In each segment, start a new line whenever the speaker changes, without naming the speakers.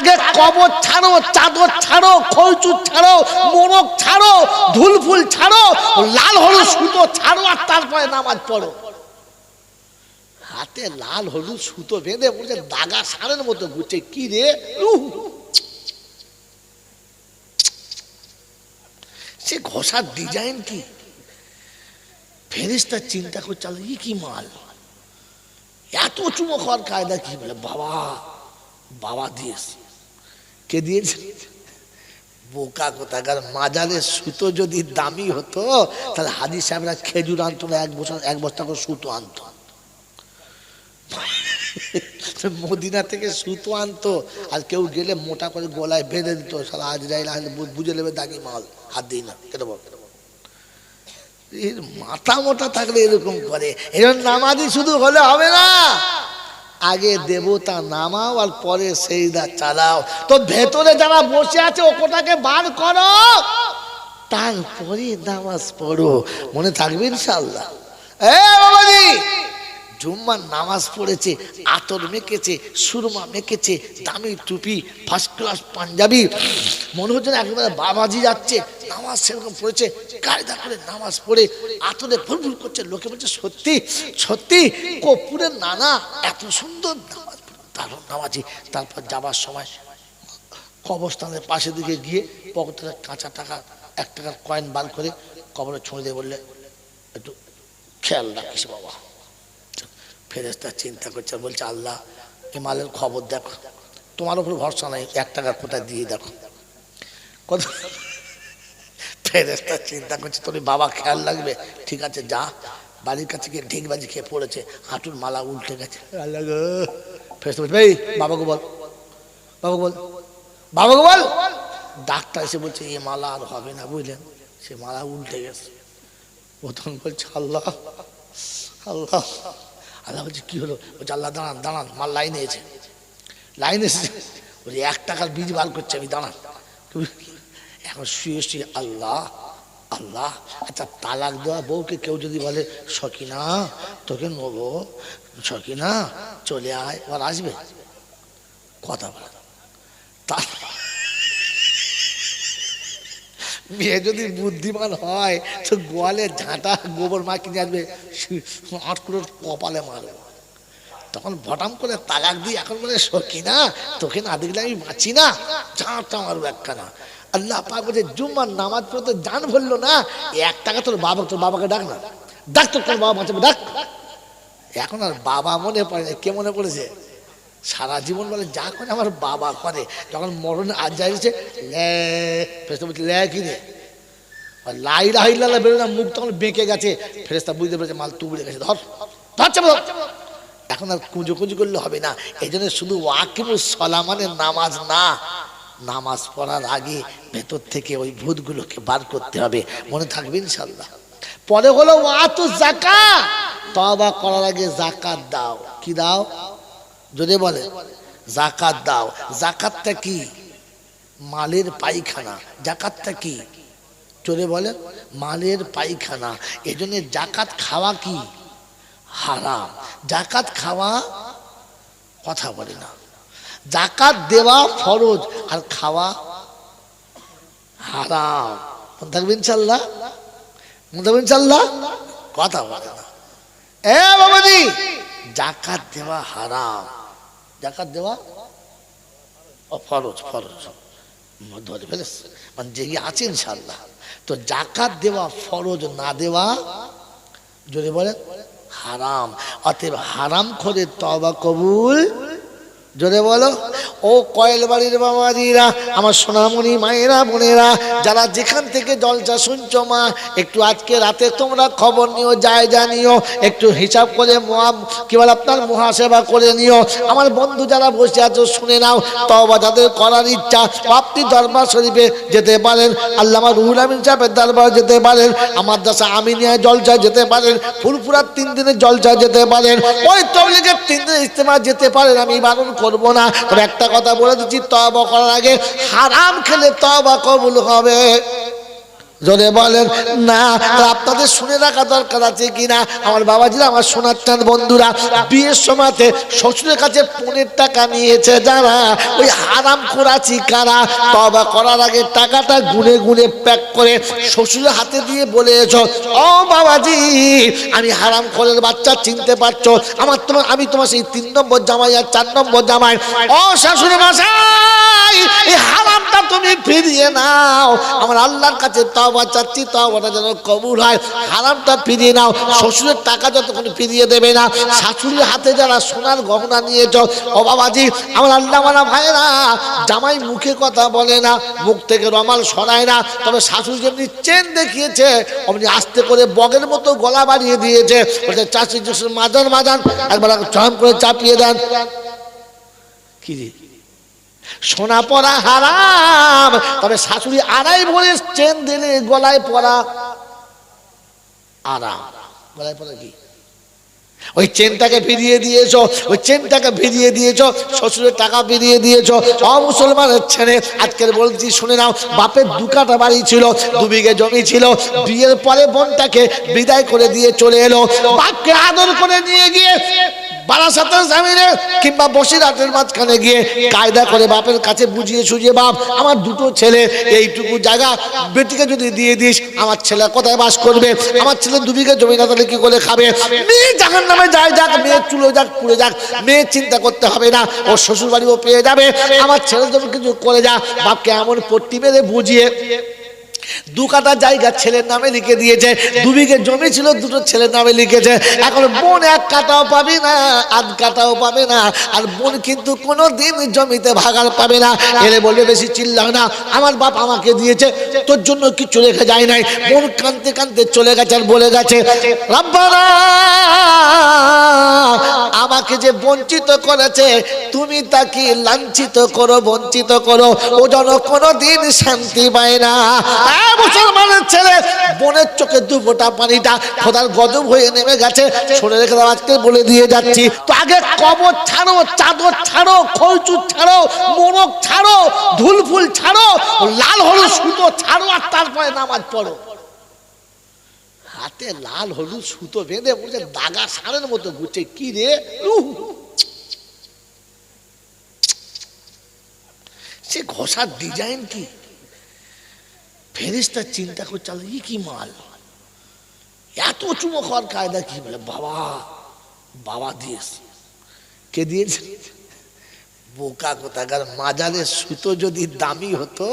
আগে কবর ছাড়ো, চাদর ছাড়ো খৈচুর ছাড়ো, মোরগ ছাড়ো, ধুলফুল ছাড়ো, লাল হলুদ সুতো ছাড়ো আর তারপরে নামাজ পড়ো। হাতে লাল হলুদ সুতো বেঁধে বলছে, দাগা সারের মতো ঘুরছে। কি রে? সে ঘষার ডিজাইন কি? ফেরিস্তা চিন্তা করছে ই কি মাল? এত চুমো খাওয়ার কায়দা কি বলে? বাবা বাবা দিয়েছে। কে দিয়েছে? বোকা কোথাকার মাজারের সুতো যদি দামি হতো, তাহলে হাজি সাহেবরা খেজুর আনতো না এক বছর, এক বস্তা করে সুতো আনতো। মদিনা থেকে সুতো আনতো, আর কেউ গেলে মোটা করে গলায় বেঁধে দিত সালা আজ রাইল বুঝে নেবে দাগি মাল, হাত দিই না, কেটে বল। মাথা মোটা থাকলে এরকম করে এরকম নামাজি শুধু হলে হবে না। আগে দেবতা নামাও আর পরে সেইদা চালাও। তো ভেতরে যারা বসে আছে ওটাকে বার করো। তারপরে নামাজ পড়ো। মনে থাকবে ইনশাল্লাহ এ বাবাজি! জুম্মার নামাজ পড়েছে, আতর মেকেছে সুরমা মেকেছে দামি টুপি ফার্স্ট ক্লাস পাঞ্জাবি মনে হচ্ছে না একেবারে বাবাজি যাচ্ছে, নামাজ সেরকম পড়েছে, কায়দা করে নামাজ পড়ে, আতরে ফুলফুল করছে, লোকে বলছে, সত্যি সত্যি কপুরের নানা, এত সুন্দর নামাজ। দারুণ নামাজি, তারপর যাবার সময় কবরস্থানের পাশে দিকে গিয়ে পকেটে কাঁচা টাকা, এক টাকার কয়েন বার করে কবরে ছুঁড়ে দিয়ে বললে, একটু খেয়াল রাখিস বাবা ফেরেস্তা চিন্তা করছে আর বলছে আল্লাহ এ মালের খবর দেখো। তোমার উপর ভরসা নাই এক টাকা কোথায় দিয়ে দেখো। কত ফেরেস্তা চিন্তা করছে তোর বাবা খেয়াল লাগবে? ঠিক আছে যা। বাড়ির কাছে গিয়ে ঢিক বাজি খেয়ে পড়েছে হাঁটুর মালা উল্টে গেছে। আল্লাহ গো। ফেরেস্তা বলছে এই বাবাকে বল বাবাকে বল বাবাকে বল। ডাক্তার এসে বলছে এ মালা আর হবে না বুঝলেন? সে মালা উল্টে গেছে। প্রথম বলছে আল্লাহ আল্লাহ আল্লাহ বলছে, কি হলো? বলছে, আল্লাহ, দাঁড়ান দাঁড়ান, মাল লাইনে এসে লাইনে এসেছে। বলছে, এক টাকার বীজ বার করছে আমি, দাঁড়ান। এখন শুয়ে শুয়ে আল্লাহ আল্লাহ আচ্ছা তালাক দেওয়া বউকে কেউ যদি বলে, সকিনা, তোকে নেব, সকিনা, চলে আয় ওর আসবে? কথা বলে। না। মেয়ে যদি বুদ্ধিমান হয় তো গোয়ালে ঝাঁটা গোবর মা কিনে আসবে আটকুলোর কপালে মারবে। তখন ভটাম করে তালাক দিয়ে এখন বলে, সখী না, তোকে না দেখলে আমি বাঁচি না। ঝাঁটা মারবো একখানা। আল্লাহ পাক বলছে, জুম্মার নামাজ পড়ে তো জান ভরলো না, এক টাকা তোর বাবা, তোর বাবাকে ডাক না। ডাক তোর বাবা বাঁচাবে, ডাক। এখন আর বাবা মনে পড়ে না, কে মনে পড়েছে? সারা জীবন বলে, যা করে আমার বাবা করে। যখন মরণ আজ যাইছে ফেরেস্তা বলছে কি রে? লাই রাহিল্লা বেরো না মুখ তখন বেঁকে গেছে। ফেরেস্তা বুঝতে পেরেছে, মাল তুবড়ে গেছে, ধর ধরছে ধর এখন আর কুঁজো কুঁজো করলে হবে না। এই জন্য শুধু ওয়াকিমুস সলা মানে নামাজ না, নামাজ পড়ার আগে ভেতর থেকে ওই ভূতগুলোকে বার করতে হবে। মনে থাকবে ইনশাল্লাহ পরে হলো ওয়াতু জাকা তবা করার আগে জাকাত দাও। কি দাও? যদি বলে, জাকাত দাও। জাকাতটা কি? মালের পায়খানা। জাকাতটা কি? চলে বলে, মালের পায়খানা। এই জন্য জাকাত খাওয়া কি? হারাম। জাকাত খাওয়া কথা বলে না। জাকাত দেওয়া ফরজ আর খাওয়া হারাম। থাকবে ইনশাল্লাহ মনে থাকবে ইনশাল্লাহ কথা বলে না। এ বাবাজি, জাকাত দেওয়া হারাম। জাকাত দেওয়া? ফরজ ফরজ। ধরে ফেলেছ। মানে জেগে আছে ইনশাল্লাহ তো জাকাত দেওয়া, ফরজ না দেওয়া যদি বলেন, হারাম। অতএব হারাম করে তবা কবুল জোরে বলো। ও কয়েল বাড়ির বাবাজিরা আমার সোনামণি মায়েরা বোনেরা, যারা যেখান থেকে জলসা শুনছো মা, একটু আজকে রাতে তোমরা খবর নিও যায় জানিও একটু হিসাব করে মহা কি বলে আপনার মহাসেবা করে নিও। আমার বন্ধু যারা বসে আছো, শুনে নাও তবা যাদের করার ইচ্ছা আপনি দরবার শরীফে যেতে পারেন, আল্লামা রুহুল আমিন সাহেবের দরবার যেতে পারেন আমার দাসা আমিনিয়া জলসা যেতে পারেন ফুরফুরার তিন দিনের জলসা যেতে পারেন, ওই তবলিগের তিন দিনের ইস্তেমা যেতে পারেন, আমি বারণ করব না। তবে একটা কথা বলে দিচ্ছি তবা করার আগে হারাম খেলে তবা কবুল হবে। জোরে বলেন, না আপনাদের শুনে রাখা দরকার আছে কিনা? আমার বাবাজিরা, আমার সোনার চাঁদ বন্ধুরা, বিয়ের সময়তে শ্বশুরের কাছে পনেরো টাকা নিয়েছে যারা, ওই হারাম করাছি কারা তবা করার আগে টাকাটা গুনে গুনে প্যাক করে শ্বশুরের হাতে দিয়ে বলে এসো, ও বাবাজি, আমি হারাম করের বাচ্চা চিনতে পারছ। আমার তোমার, আমি তোমার সেই তিন নম্বর জামাই আর চার নম্বর জামাই। ও শাশুড়ি মশাই, এই হারামটা তুমি ফিরিয়ে নাও। আমার আল্লাহর কাছে তওবা চাচ্ছি তওবাটা যেন কবুল হয়। হারামটা ফিরিয়ে নাও। শ্বশুরের টাকা যতক্ষণ ফিরিয়ে দেবে না, শাশুড়ির হাতে যারা সোনার গহনা নিয়েছ ও বাবাজি, আমার আল্লাহ মারা ভাইরা জামাই মুখে কথা বলে না, মুখ থেকে রমাল সরায় না, তবে শাশুড়ি যেমনি চেন দেখিয়েছে, অমনি আস্তে করে বগের মতো গলা বাড়িয়ে দিয়েছে। বলছে চাষি মাজান মাজান একবার চয়ন করে চাপিয়ে দেন। কি সোনা পরা হারাম। তবে শাশুড়ি আড়াই ভরে চেন দিলে গলায় পরা আরাম। গলায় পরা কি? ওই চেনটাকে ফিরিয়ে দিয়েছ, ওই চেনটাকে ফিরিয়ে দিয়েছ, শ্বশুরের টাকা ফিরিয়ে দিয়েছ অ মুসলমানের ছেলে, আজকের বলছি শুনে নাও, বাপের দু কাটা বাড়ি ছিল, দু বিঘে জমি ছিল, বিয়ের পরে বোনটাকে বিদায় করে দিয়ে চলে এলো, বাপকে আদর করে নিয়ে গিয়ে বারাসাতের জামিনে কিংবা বসিরহাটের মাঝখানে গিয়ে কায়দা করে বাপের কাছে বুঝিয়ে সুঝিয়ে, বাপ, আমার দুটো ছেলে, এইটুকু জায়গা, বেটিকে যদি দিয়ে দিস, আমার ছেলে কোথায় বাস করবে? আমার ছেলে দুবিঘে জমি না, তাহলে কি করে খাবে? মেয়ে জাহান নামে যায় যাক, মেয়ে চুলো যাক, পুড়ে যাক, মেয়ে চিন্তা করতে হবে না ওর শ্বশুর বাড়িও পেয়ে যাবে। আমার ছেলে জন্য কিছু করে যা, বাপকে এমন পট্টি মেরে বুঝিয়ে দু কাটা জায়গা ছেলের নামে লিখে দিয়েছে, দু বিঘে জমি ছিল, দুটো ছেলের নামে লিখেছে। এখন বোন এক কাটাও পাবে না, আধ কাটাও পাবে না, আর বোন কিন্তু কোনো দিন জমিতে ভাগার পাবে না। এলে বলবে, বেশি চিল্লা না, আমার বাপ আমাকে দিয়েছে, তোর জন্য কিছু রেখে যায় নাই। বোন কানতে কানতে চলে গেছে আর বলে গেছে, রাব্বানা, আমাকে যে বঞ্চিত করেছে তুমি তাকে লাঞ্ছিত করো, বঞ্চিত করো। ও যেন কোনোদিন শান্তি পায় না। মুসলমানের ছেলে, বোনের চোখে দু ফোঁটা পানিটা খোদার গজব হয়ে নেমে গেছে। শুনে রেখে আজকে বলে দিয়ে যাচ্ছি। তো আগে কবর ছাড়ো, চাদর ছাড়ো খৈচুর ছাড়ো, মোরগ ছাড়ো, ধুলফুল ছাড়ো, লাল হলুদ সুতো ছাড়ো, আর তারপরে নামাজ পড়ো। হাতে লাল হলুদ সুতো বেঁধে বলছে, দাগা সারের মতো ঘুরছে। কি রে? সে ঘষার ডিজাইন কি? ফেরিস্তার চিন্তা করছে আল্লাহ, ই কি মাল? এত চুমো খাওয়ার কায়দা কি? বলে বাবা বাবা দিয়েছে। কে দিয়েছে? বোকা কোথাকার মাজারের সুতো যদি দামি হতো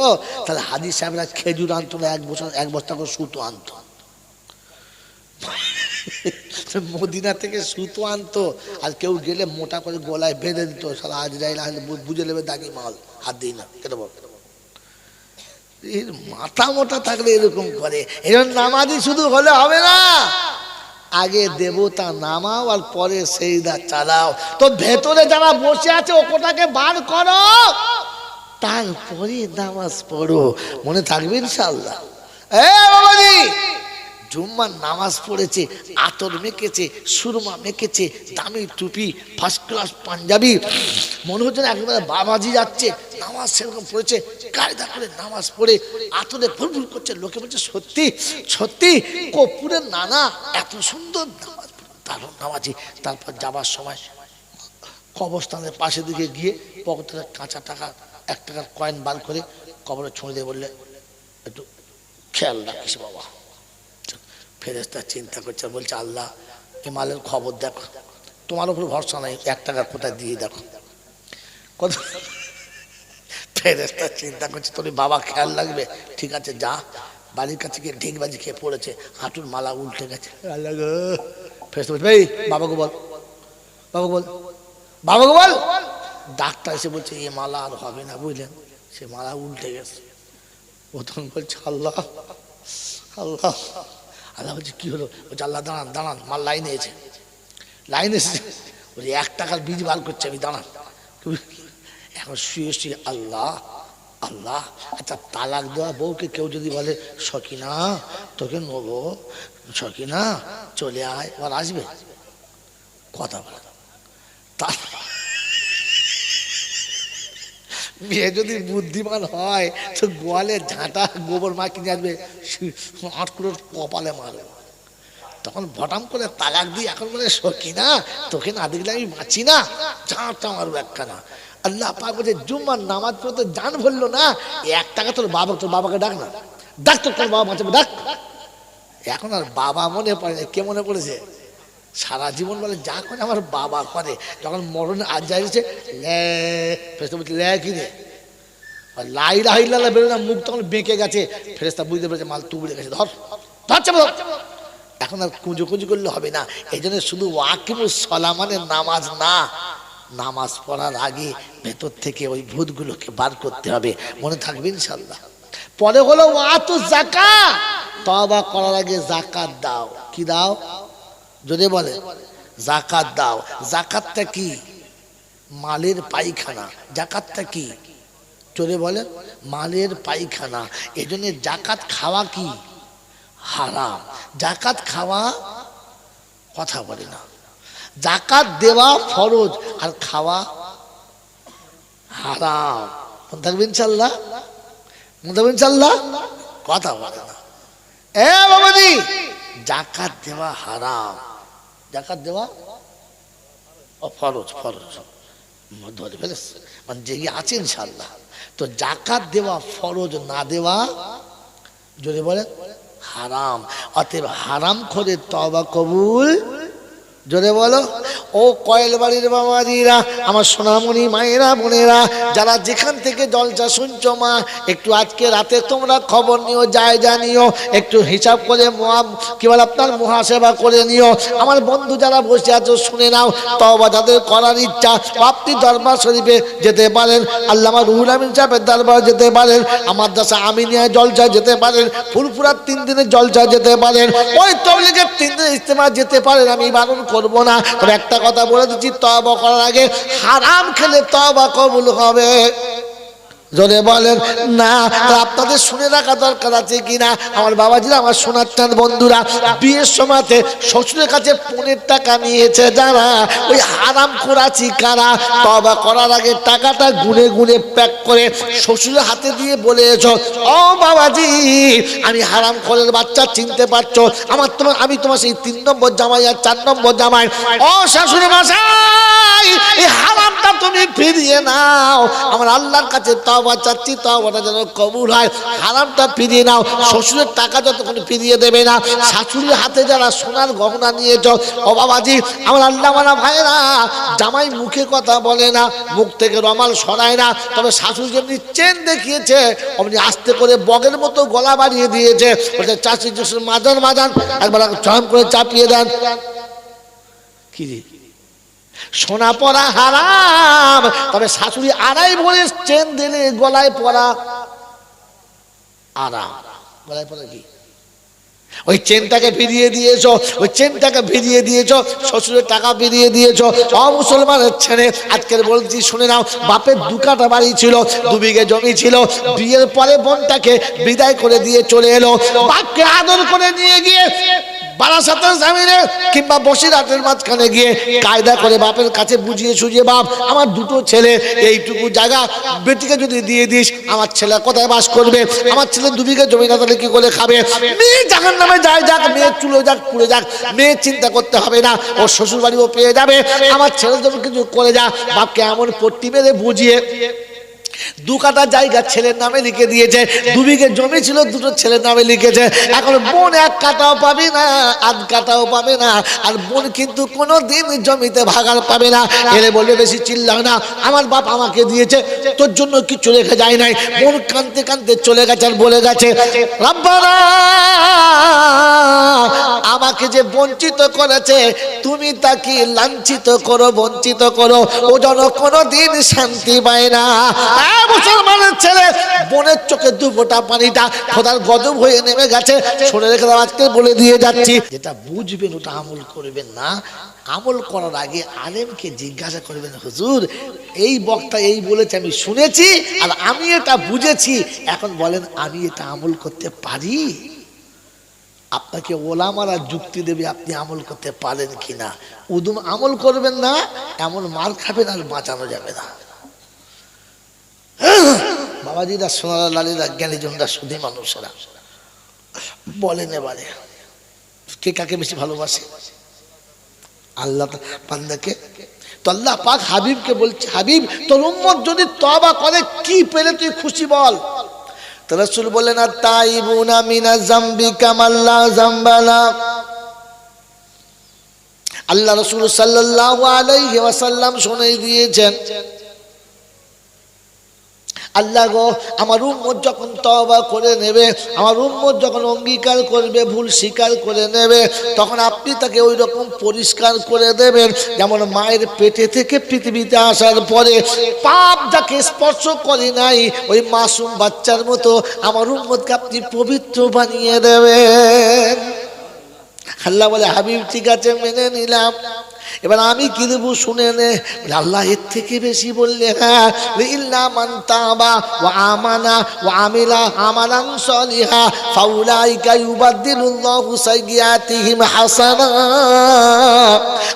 তাহলে হাজি সাহেবরা খেজুর আনতো না এক বছর এক বস্তা করে সুতো আনতো। মদিনা থেকে সুতো আনতো আর কেউ গেলে মোটা করে গলায় বেঁধে দিত সারা আজ রাইল বুঝে নেবে দাগি মাল, হাত দিই না কেন বল। এর মাথা মোটা থাকলে এরকম করে এরকম নামাজি শুধু হলে হবে না। আগে দেবতা নামাও আর পরে সেই দা চালাও। তো ভেতরে যারা বসে আছে ওটাকে বার করো। তারপরে নামাজ পড়ো। মনে থাকবে ইনশাল্লাহ এ বাবাজি! জুম্মার নামাজ পড়েছে, আতর মেখেছে, সুরমা মেখেছে, দামি টুপি ফার্স্ট ক্লাস পাঞ্জাবি মনে হচ্ছে না একেবারে বাবাজি যাচ্ছে, নামাজ সেরকম পড়েছে কায়দা করে নামাজ পড়ে, আতরে ফুলফুল করছে, লোকে বলছে, সত্যি সত্যি, কপুরের নানা এত সুন্দর নামাজ। দারুণ নামাজি, তারপর যাবার সময় কবরস্থানের পাশে দিকে গিয়ে পকেট কাঁচা টাকা, এক টাকার কয়েন বার করে কবরে ছুঁড়ে দিয়ে বললে, একটু খেয়াল রাখিস বাবা ফেরেস্তা চিন্তা করছে বলছে, আল্লাহ এ মালের খবর দেখো। তোমার উপর ভরসা নাই, এক টাকা কোথায় দিয়ে দেখো। কত ফেরেস্তা চিন্তা করছে, তোর বাবা খেয়াল লাগবে ঠিক আছে, যা। বাড়ির কাছে গিয়ে ঢিকবাজি খেয়ে পড়েছে, হাঁটুর মালা উল্টে গেছে। ফেরেস্তা বলছে, এই, বাবাকে বল। বাবাকে বল। বাবাকে বল। ডাক্তার এসে বলছে, এ মালা আর হবে না বুঝলেন। সে মালা উল্টে গেছে। প্রথম বলছে, আল্লাহ আল্লাহ। আল্লাহ বলছে, কি হলো? বলছে, আল্লাহ, দাঁড়ান দাঁড়ান, মাল লাইনে এসে। লাইনে এসেছে বলছে এক টাকার বীজ বার করছে আমি, দাঁড়ান। এখন শুয়ে শুয়ে আল্লাহ আল্লাহ আচ্ছা তালাক দেওয়া বউকে কেউ যদি বলে, সকিনা, তোকে নেব, সকিনা, চলে আয় আবার আসবে? কথা বলে। তা মেয়ে যদি বুদ্ধিমান হয়, তো গোয়ালে ঝাঁটা গোবর মা কিনে আসবে আট করে কপালে মারবে। তখন ভটাম করে তালাক দিয়ে এখন বলে, সখী না, তোকে না দেখলে আমি বাঁচি না। ঝাঁটা মারবো একখানা। আল্লাহ পাক বলছে, জুম্মার নামাজ পড়তে জান ভরলো না, এক টাকা তোর বাবা, তোর বাবাকে ডাক না। ডাক তোর তোর বাবা বাঁচাবে, ডাক। এখন আর বাবা মনে পড়ে কে মনে পড়েছে? সারা জীবন বলে, যা করে আমার বাবা করে। যখন মরণে আজ যাইছে ফেরেস্তা বলছে, লে কি রে? আর লাই লাইলা বেরো না মুখ তখন বেঁকে গেছে। ফেরেস্তা বুঝতে পেরেছে, মাল তুবড়ে গেছে, ধর ধর এখন আর কুঁজো কুঁজো করলে হবে না। এই জন্য শুধু ওয়াকিমুস সলা মানে নামাজ না, নামাজ পড়ার আগে ভেতর থেকে ওই ভূতগুলোকে বার করতে হবে। মনে থাকবে ইনশাল্লাহ পরে হলো ওয়াতু জাকা তবা করার আগে জাকাত দাও। কি দাও? যদি বলে, জাকাত দাও। জাকাতটা কি? মালের পায়খানা। জাকাতটা কি? চলে বলে, মালের পায়খানা। এই জন্য জাকাত খাওয়া কি? হারাম। জাকাত খাওয়া কথা বলে না। জাকাত দেওয়া ফরজ আর খাওয়া হারাম। মনে থাকবে কথা বলে না। এ বাবাজি! জাকাত দেওয়া হারাম। জাকাত দেওয়া? ফরজ ফরজ। ধরে ফেলেছ। মানে যে আছে ইনশাল্লাহ তো জাকাত দেওয়া ফরজ, না দেওয়া যদি বলে হারাম। অতএব হারাম করে তবা কবুল। জোরে বলো। ও কয়েল বাড়ির বাবাজিরা, আমার সোনামণি মায়েরা, বোনেরা, যারা যেখান থেকে জলসা শুনছো মা, একটু আজকে রাতে তোমরা খবর নিও, যায় জানিও, একটু হিসাব করে মহা- কি বলে আপনার মহাসেবা করে নিও। আমার বন্ধু যারা বসে আছো, শুনে নাও তবা যাদের করার ইচ্ছা। আপনি দরবার শরীফে যেতে পারেন, আল্লামা রুহুল আমিন সাহেবের দরবার যেতে পারেন আমার দাসা আমিনিয়া জলসা যেতে পারেন, ফুলপুরার তিন দিনের জলসা যেতে পারেন, ওই তবলিগের তিন দিনের ইস্তেমা যেতে পারেন, আমি বারণ করব না। তবে একটা কথা বলে দিচ্ছি তবা করার আগে হারাম খেলে তবা কবুল হবে। যদি বলেন, না আপনাদের শুনে রাখা দরকার আছে কিনা? আমার বাবাজিরা আমার সোনার চাঁদ, বন্ধুরা, বিয়ের সময়তে শ্বশুরের কাছে পনেরো টাকা নিয়েছে, যারা ওই হারাম করাছি কারা তবা করার আগে টাকাটা গুনে গুনে প্যাক করে শ্বশুরের হাতে দিয়ে বলেছ ও বাবাজি, আমি হারাম করের বাচ্চা চিনতে পারছ, আমার তোমার, আমি তোমার সেই তিন নম্বর জামাই আর চার নম্বর জামাই। ও শাশুড়ি মশাই, এই হারামটা তুমি ফিরিয়ে নাও। আমার আল্লাহর কাছে তওবা চাচ্ছি তওবাটা যেন কবুল হয়। হারামটা ফিরিয়ে নাও, শ্বশুরের টাকা যতক্ষণ ফিরিয়ে দেবে না, শাশুড়ির হাতে যারা সোনার গহনা নিয়েছ, ও বাবাজি, আমার আল্লাহ মানা ভাইরা জামাই মুখে কথা বলে না, মুখ থেকে রমাল সরায় না, তবে শাশুড়ি যেমনি চেন দেখিয়েছে, অমনি আস্তে করে বগের মতো গলা বাড়িয়ে দিয়েছে। বলছে চাষি মাজান মাজান একবার চয়ন করে চাপিয়ে দেন। কি সোনা পরা হারাম। তবে শাশুড়ি আড়াই ভরে চেন দিলে গলায় পরা আরাম। গলায় পরা কি? ওই চেনটাকে ফিরিয়ে দিয়েছ, ওই চেনটাকে ফিরিয়ে দিয়েছ, শ্বশুরের টাকা ফিরিয়ে দিয়েছ অ মুসলমানের ছেলে। আজকের বলছি, শুনে নাও, বাপের দু কাটা বাড়ি ছিল, দু বিঘে জমি ছিল, বিয়ের পরে বোনটাকে বিদায় করে দিয়ে চলে এলো। বাপকে আদর করে নিয়ে গিয়ে বারাসাতের জামিনে কিংবা বসিরহাটের মাঝখানে গিয়ে কায়দা করে বাপের কাছে বুঝিয়ে সুঝিয়ে, বাপ, আমার দুটো ছেলে, এইটুকু জায়গা, বেটিকে যদি দিয়ে দিস, আমার ছেলে কোথায় বাস করবে? আমার ছেলে দুবিঘে জমি না তাহলে কি করে খাবে? মেয়ে জাহান নামে যায় যাক মেয়ে চুলো যাক, পুড়ে যাক মেয়ে চিন্তা করতে হবে না, ওর শ্বশুর বাড়িও পেয়ে যাবে, আমার ছেলে যখন কিছু করে যা, বাপকে এমন পট্টি মেরে বুঝিয়ে দু কাটা জায়গা ছেলের নামে লিখে দিয়েছে। দু বিঘে জমি ছিল, দুটো ছেলের নামে লিখেছে। এখন বোন এক কাটাও পাবে না, আধ কাটাও পাবে না, আর বোন কিন্তু কোনো দিন জমিতে ভাগার পাবে না। এলে বলবে, বেশি চিল্লাও না, আমার বাপ আমাকে দিয়েছে, তোর জন্য কিছু রেখে যায় নাই। বোন কানতে কানতে চলে গেছে আর বলে গেছে আমাকে যে বঞ্চিত করেছে, তুমি তাকে লাঞ্ছিত করো, বঞ্চিত করো। ও যেন কোনো দিন শান্তি পায় না। হ্যাঁ, মুসলমানের ছেলে। চোখে পানিটা খোদার গজব হয়ে নেমে গেছে। শুনে রেখে আজকে বলে দিয়ে যাচ্ছি। যেটা বুঝবেন ওটা আমল করবেন না। আমল করার আগে আলেমকে জিজ্ঞাসা করবেন হুজুর এই বক্তা এই বলেছে আমি শুনেছি আর আমি এটা বুঝেছি। এখন বলেন আমি এটা আমল করতে পারি? আপনাকে ওলামারা যুক্তি দেবে আপনি আমল করতে পারেন কিনা? উদুম আমল করবেন না এমন মার খাবেন আর বাঁচানো যাবে না। বাবাজিরা সোনারা লালিরা, জ্ঞানীজনরা, সুধী মানুষেরা। বলেন এবারে, কে কাকে বেশি ভালোবাসে? আল্লাহ বান্দাকে। তো আল্লাহ পাক হাবিবকে বলছে, হাবিব, তোর উম্মত যদি তবা করে, কি পেলে তুই খুশি বল? তো রাসূল বললেন আর তাইবুনা মিনা জামবি কামাল্লা জামবালা। আল্লাহ রসুল সাল্লাল্লাহু আলাইহি ওয়াসাল্লাম শুনে দিয়েছেন আল্লাহ গো, আমার উম্মত যখন তওবা করে নেবে, আমার উম্মত যখন অঙ্গীকার করবে, ভুল স্বীকার করে নেবে, তখন আপনি তাকে ওই রকম পরিষ্কার করে দেবেন, যেমন মায়ের পেটে থেকে পৃথিবীতে আসার পরে পাপ যাকে স্পর্শ করে নাই, ওই মাসুম বাচ্চার মতো আমার উম্মতকে আপনি পবিত্র বানিয়ে দেবেন। আল্লাহ বলে, হাবিব, ঠিক আছে, মেনে নিলাম। এবার আমি কি দেবো শুনে নে? আল্লাহ এর থেকে বেশি বললে হ্যাঁ। ইল্লা মান তাবা ওয়া আমানা ওয়া আমিলা আমালান সলিহা, ফাউলাইকা ইউবাদদিলুল্লাহু সাইয়্যাতিহিম হাসানা।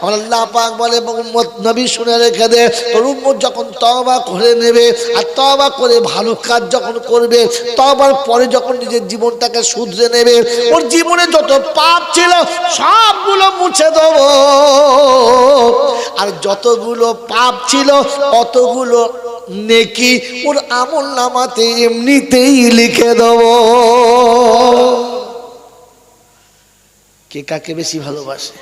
আমার আল্লাহ পাক বলে উম্মত নবী শুনে রেখে দে। তোর উম্মত যখন তওবা করে নেবে আর তওবা করে ভালো কাজ যখন করবে, তওবার পরে যখন নিজের জীবনটাকে শুধরে নেবে, ওর জীবনে যত পাপ ছিল সবগুলো মুছে দেব। আর যতগুলো পাপ ছিল, অতগুলো নেকি ওর আমল নামাতে এমনিতেই লিখে দেব। কে কাকে বেশি ভালোবাসে?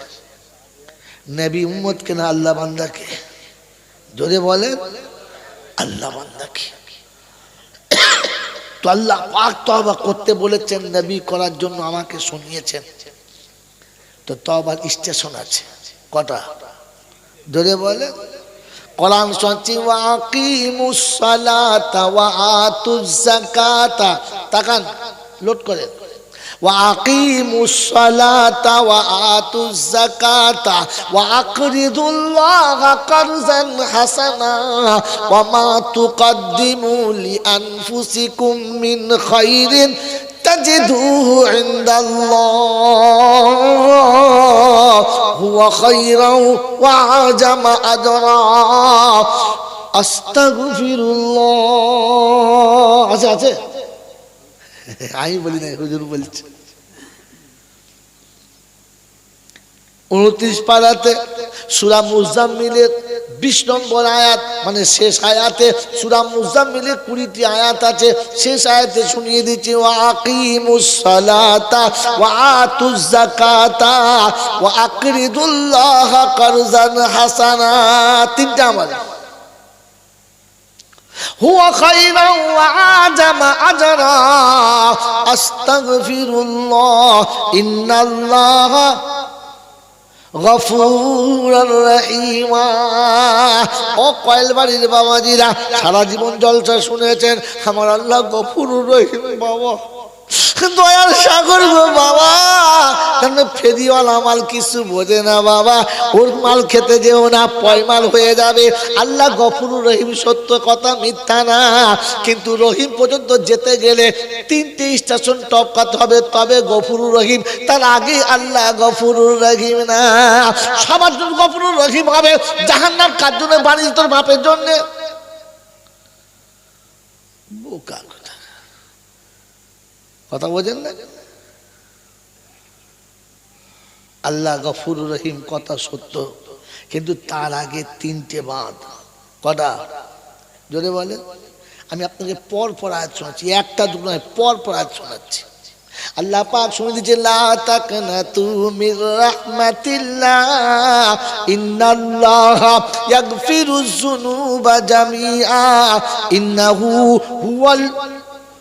নবী উম্মতকে না আল্লাহ বান্দাকে? জোরে বলেন, আল্লাহ বান্দাকে। তো আল্লাহ পাক তবা করতে বলেছেন, নবী করার জন্য আমাকে শুনিয়েছেন। তো তবার স্টেশন আছে। কটা ধরে বলে কোরআন শুনছি ওয়াকিমুস সালাতা ওয়া আতুজ যাকাতা তাকান লোড করেন وأقيموا الصلاة وآتوا الزكاة وأقرضوا الله قرضا حسنا وما تقدموا لأنفسكم من خير تجدوه عند الله هو خيرا وعجم أجرا أستغفر الله আছে আছে আমি বলি না হুজুর বলছে উনত্রিশ পাড়াতে সুরা মুজাম্মিলের বিশ নম্বর আয়াত মানে শেষ আয়াতে সুরা মুজাম্মিলের কুড়িটি আয়াত আছে শেষ আয়াতে শুনিয়ে দিচ্ছি ওয়া আকিমুস সালাতা ওয়া আতুজ যাকাতা ওয়া আকরিদুল্লাহ কারজান হাসানা তিনটা আমার هو خيرا وعجم أجرا أستغفر الله إن الله গফুর রহিমা ও বাবাজিরা সারা জীবন জলসা শুনেছেন আমার আল্লাহ গফুর রহিম বাবা। দয়াল সাগর গো বাবা। কেন ফেরিওয়ালা মাল কিছু বোঝে না বাবা। ওর মাল খেতে যেও না পয়মাল হয়ে যাবে। আল্লাহ গফুর রহিম সত্য কথা মিথ্যা না। কিন্তু রহিম পর্যন্ত যেতে গেলে তিনটি স্টেশন টপকাতে হবে। তবে গফুর রহিম, তার আগে আল্লাহ গফুর রহিম না। সবার জন্য গফুর রহিম হবে। জাহান্নার কার জন্য বাণিজ্য তোর বাপের জন্যে? বোকা কথা বোঝেন না? আল্লাহ গফুর রহিম কথা সত্য, কিন্তু তার আগে তিনটে বাঁধ। কটা? জোরে বলে আমি আপনাকে পর পর আয়াত শোনাচ্ছি, একটা দুটো নয় পর পর আয়াত শোনাচ্ছি। আল্লাহ পাক শুনে দিচ্ছে লা তাকনাতু মির রাহমাতিল্লাহ, ইন্নাল্লাহ ইয়াগফিরুজ যুনুবা জামিআ, ইন্নাহু হুয়াল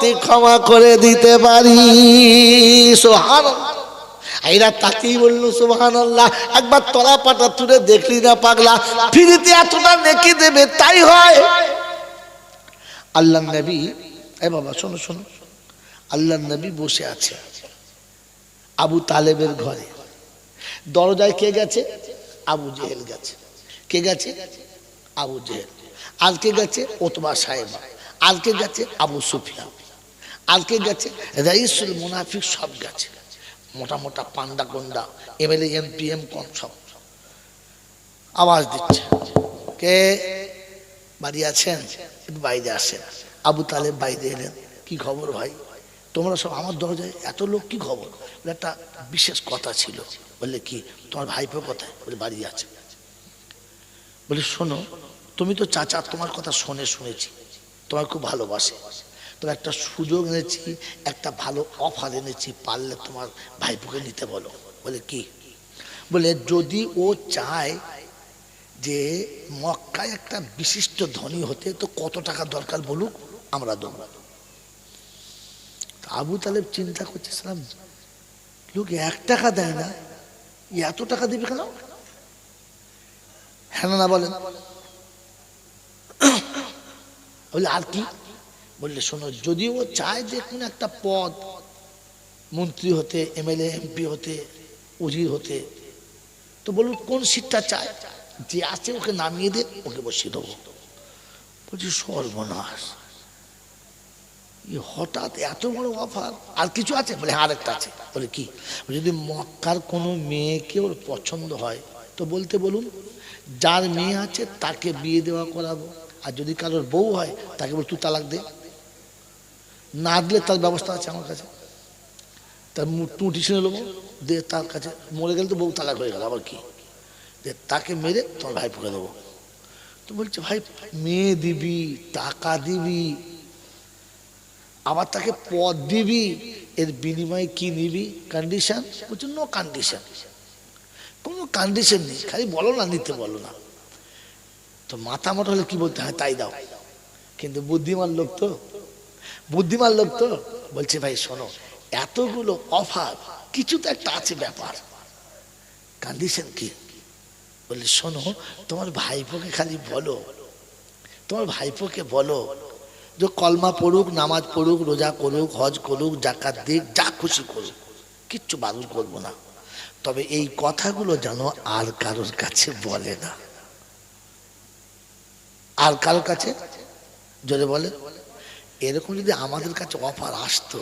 তওবাতে ক্ষমা করে দিতে পারি। সোহান এরা তাকেই বলল সুবহান আল্লাহ একবার তলা পাটা তুলে দেখলি না পাগলা? ফিরিতে এতটা নেকি দেবে, তাই হয়। আল্লাহ নবী, এ বাবা, শোনো শোনো। আল্লাহ নবী বসে আছে আবু তালেবের ঘরে। দরজায় কে গেছে? আবু জেহেল গেছে। কে গেছে? আবু জেহেল। আজকে গেছে? ওতবা সাহেবা। আজকে গেছে? আবু সুফিয়া আজকে গেছে, রাইসুল মুনাফিক সব গেছে। মোটা মোটা পান্ডা গন্ডা এমএলএ এমপি এম কম সব। আওয়াজ দিচ্ছে। কে? বাড়ি আছেন? বাইরে আসেন। আবু তালেব বাইরে এলেন। কি খবর ভাই? তোমরা সব আমার দরজায় এত লোক, কি খবর? একটা বিশেষ কথা ছিল। বললে কি, তোমার ভাইপো কোথায়? বলে বাড়ি আছে। বলে শোনো, তুমি তো চাচা, তোমার কথা শুনে শুনেছি। তোমার খুব ভালোবাসে। তবে একটা সুযোগ এনেছি, একটা ভালো অফার এনেছি, পারলে তোমার ভাইপোকে নিতে বলো। বলে কি? বলে, যদি ও চায় যে মক্কায় একটা বিশিষ্ট ধনী হতে, তো কত টাকা দরকার বলুক, আমরা দেবো। আবু তালেব চিন্তা করছে, সালাম, লোক এক টাকা দেয় না এত টাকা দিবে কেন? হ্যাঁ না বলেন বলে, আর কি? বললে শোনো যদিও ও চায় যে কোনো একটা পদ মন্ত্রী হতে এমএলএ এমপি হতে উজির হতে তো বলুন কোন সিটটা চায়? যে আছে ওকে নামিয়ে দে ওকে বসিয়ে দেবো। বলছি সর্বনাশ। হঠাৎ এত বড় অফার আর কিছু আছে? বলে হ্যাঁ, আরেকটা আছে। বলে কি? যদি মক্কার কোনো মেয়েকে ওর পছন্দ হয় তো বলতে বলুন যার মেয়ে আছে তাকে বিয়ে দেওয়া করাবো আর যদি কারোর বউ হয় তাকে বল তুই তালাক দে। না দিলে তার ব্যবস্থা আছে আমার কাছে। তার টুটি শুনে নেব, দিয়ে তার কাছে মরে গেলে তো বউ তালাক হয়ে গেল, আবার কি? যে তাকে মেরে তোমার ভাই ফুকে দেবো। তো বলছে, ভাই, মেয়ে দিবি, টাকা দিবি, আবার তাকে পদ দিবি, এর বিনিময়ে কি নিবি? কন্ডিশন বলছে নো কন্ডিশন কোনো কন্ডিশন নেই, খালি বলো না, নিতে বলো না। তো মাথা মোটা হলে কি বলতে হয়? তাই দাও। কিন্তু বুদ্ধিমান লোক তো বুদ্ধিমান লোক তো। বলছে, ভাই, শোনো, এতগুলো অফার কিছু তো একটা আছে ব্যাপার। কন্ডিশন কি? বললে, শোনো, তোমার ভাইপোকে খালি বলো, তোমার ভাইপোকে বলো যে কলমা পড়ুক, নামাজ পড়ুক, রোজা করুক, হজ করুক জাকাত দিক, যা খুশি করুক, কিচ্ছু বাদুর করব না। তবে এই কথাগুলো যেন আর কারোর কাছে বলে না। আর কারোর কাছে? জোরে বলে। এরকম যদি আমাদের কাছে অফার আসতো,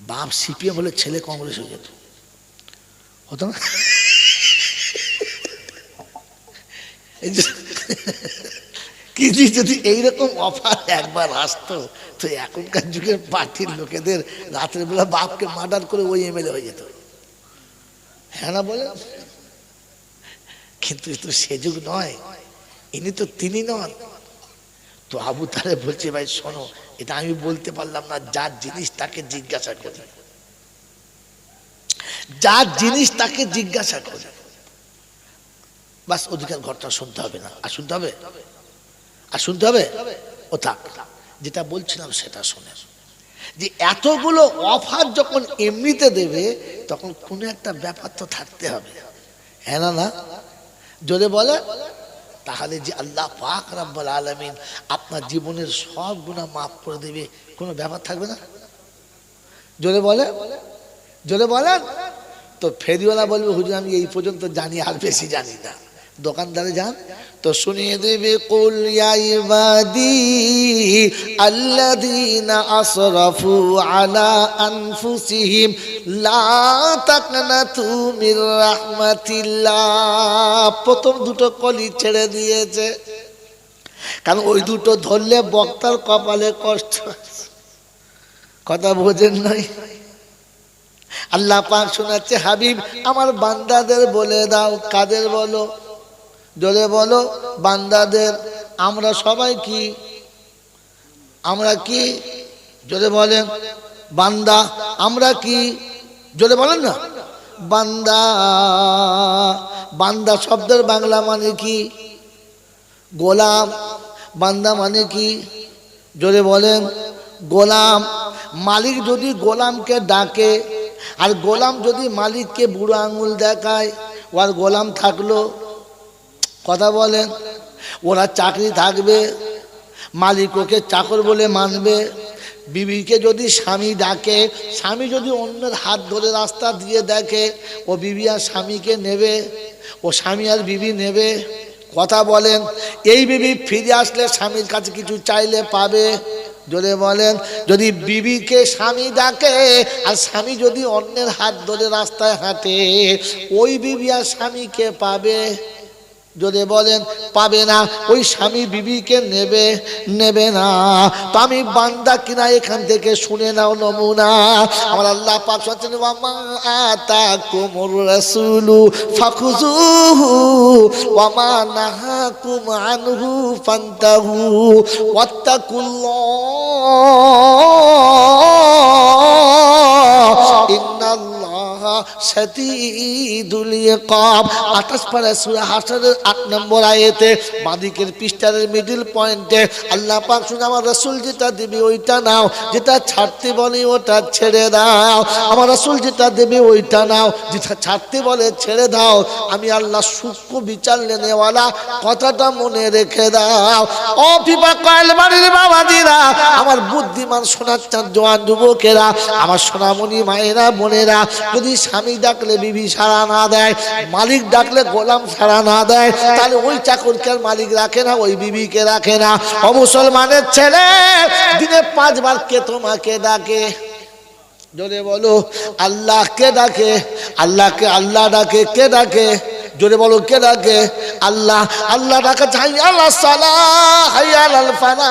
বাপ সিপিএম হলে ছেলে কংগ্রেস হয়ে যেত। হতো না? কিন্তু যদি এইরকম অফার একবার আসতো, তো এখনকার যুগের পার্টির লোকেদের রাতের বেলা বাপকে মার্ডার করে ওই এমএলএ হয়ে যেত। হ্যাঁ না বলে কিন্তু সে যুগ নয়। ইনি তো তিনি নন। তো আবু তাহলে বলছে, ভাই, শোনো, এটা আমি বলতে পারলাম না, যার জিনিস তাকে জিজ্ঞাসা করি। যার জিনিস তাকে জিজ্ঞাসা করি। বাস, অধিকার ঘরটা শুনতে হবে না। আর শুনতে হবে? আর শুনতে হবে? ও থাক। যেটা বলছিলাম সেটা শুনে। যে এতগুলো অফার যখন এমনিতে দেবে, তখন কোনো একটা ব্যাপার তো থাকতে হবে। হ্যাঁ না না? যদি বলে? তাহলে যে আল্লাহ পাক রাব্বাল আলমিন আপনার জীবনের সব গুণা মাফ করে দেবে, কোনো ব্যাপার থাকবে না? জোরে বলে জোরে বলেন? তো ফেরিওয়ালা বলবে, হুজুর, আমি এই পর্যন্ত জানি, আর বেশি জানি না। দোকানদারে যান, তো শুনিয়ে দেবে, কুল ইবাদি আল্লাযীনা আসরাফু আলা আনফুসিহিম, লা তাকনাতু প্রথম দুটো কলি ছেড়ে দিয়েছে। কারণ ওই দুটো ধরলে বক্তার কপালে কষ্ট। কথা বোঝেন নাই? আল্লাহ পাক শোনাচ্ছে, হাবিব, আমার বান্দাদের বলে দাও, কাদের বলো? জলে বলো, বান্দাদের, আমরা সবাই কি? আমরা কি? জোরে বলেন, বান্দা, আমরা কি? জোরে বলেন না। বান্দা বান্দা শব্দের বাংলা মানে কি? গোলাম, বান্দা মানে কি? জোরে বলেন, গোলাম। মালিক যদি গোলামকে ডাকে, আর গোলাম যদি মালিককে বুড়ো আঙুল দেখায়, ও আর গোলাম থাকল কথা বলেন, ওরা চাকরি থাকবে মালিক ওকে চাকর বলে মানবে, বিবিকে যদি স্বামী ডাকে, স্বামী যদি অন্যের হাত ধরে রাস্তা দিয়ে দেখে, ও বিবি আর স্বামীকে নেবে, ও স্বামী আর বিবি নেবে, কথা বলেন, এই বিবি ফিরে আসলে স্বামীর কাছে কিছু চাইলে পাবে যদি বলেন, যদি বিবিকে স্বামী ডাকে, আর স্বামী যদি অন্যের হাত ধরে রাস্তায় হাঁটে, ওই বিবি আর স্বামীকে পাবে। যদি বলেন, পাবে না, ওই স্বামী বিবিকে নেবে নেবে না। তো আমি বান্দা কিনা এখান থেকে শুনে নাও নমুনা। আমার আল্লাহ পাক বলছেন ওয়ামা আতাকুমুর রাসূলু ফাখুযুহু ওয়ামা নাহাকুম আনহু ফান্তাহু ওয়াত্তাকুল্লাহ। ইন্নাল্লাহা ইকাব 28 পারা সূরা হাসরের 8 নম্বর আয়াতে বাদিকের পৃষ্ঠারের মিডল পয়েন্টে আল্লাহ পাক শুনে আমার রাসূল যেটা দিবি ওইটা নাও, যেটা ছাড়তে বলে ওটা ছেড়ে দাও। আমি আল্লাহ সূক্ষ্ম বিচার নেওয়ালা কথাটা মনে রেখে দাও। ও পিপা কয়েল বাড়ির আমার বুদ্ধিমান শোনাচ্ছেন জোয়ান যুবকেরা, আমার সোনামণি মায়েরা, বোনেরা, যদি স্বামী ডাকলে বিবি সারা না দেয়, মালিক ডাকলে গোলাম সারা না দেয়, তাহলে ওই চাকরকে মালিক রাখে না, ওই বিবিকে রাখে না। ও মুসলমানের ছেলে, দিনে পাঁচবার কে তোমাকে ডাকে? জোরে বলো, আল্লাহকে ডাকে, আল্লাহকে, আল্লাহ ডাকে, কে ডাকে? জোরে বলো, কে ডাকে? আল্লাহ আল্লাহ ডাকে হাই আল্লাহ সালাহ হাই আল ফানা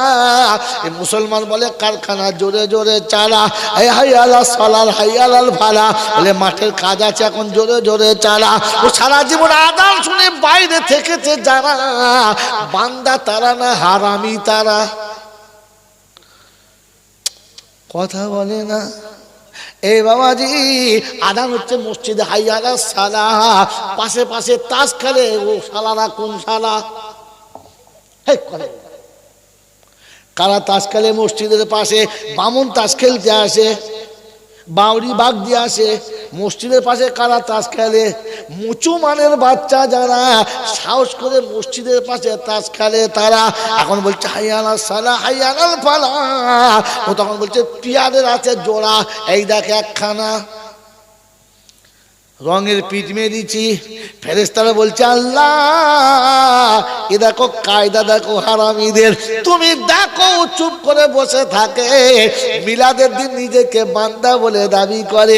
এই মুসলমান বলে, কারখানা জোরে জোরে চালা, এই হাই আল্লাহ সালাল হাই আল ফালা। বলে, মাঠের কাজ আছে, এখন জোরে জোরে চালা। ও সারা জীবন আদান শুনে বাইরে থেকেছে যারা। বান্দা তারা না, হারামি তারা। কথা বলে না। এই বাবাজি, আদান হচ্ছে মসজিদে হাইয়ালা সালা। পাশে পাশে তাস খেলে, ও সালারা কোন সালা? কারা তাস খেলে মসজিদের পাশে, বামুন তাস খেলতে আসে? বাউরি বাগ দিয়ে আসে। মসজিদের পাশে কারা তাস খেলে? মুচুমানের বাচ্চা যারা, সাহস করে মসজিদের পাশে তাস খেলে তারা। এখন বলছে, হাইয়ানা সালা, হাইয়ানাল ফালা। ও তখন বলছে, পিয়াদের আছে জোড়া, এই দেখ একখানা। রঙের পিঠ মেয়ে মেরেছি ফেরেস্তারা বলছে, আল্লাহ, এ দেখো কায়দা, দেখো হারামিদের। তুমি দেখো, চুপ করে বসে থাকে। মিলাদের দিন নিজেকে বান্দা বলে দাবি করে।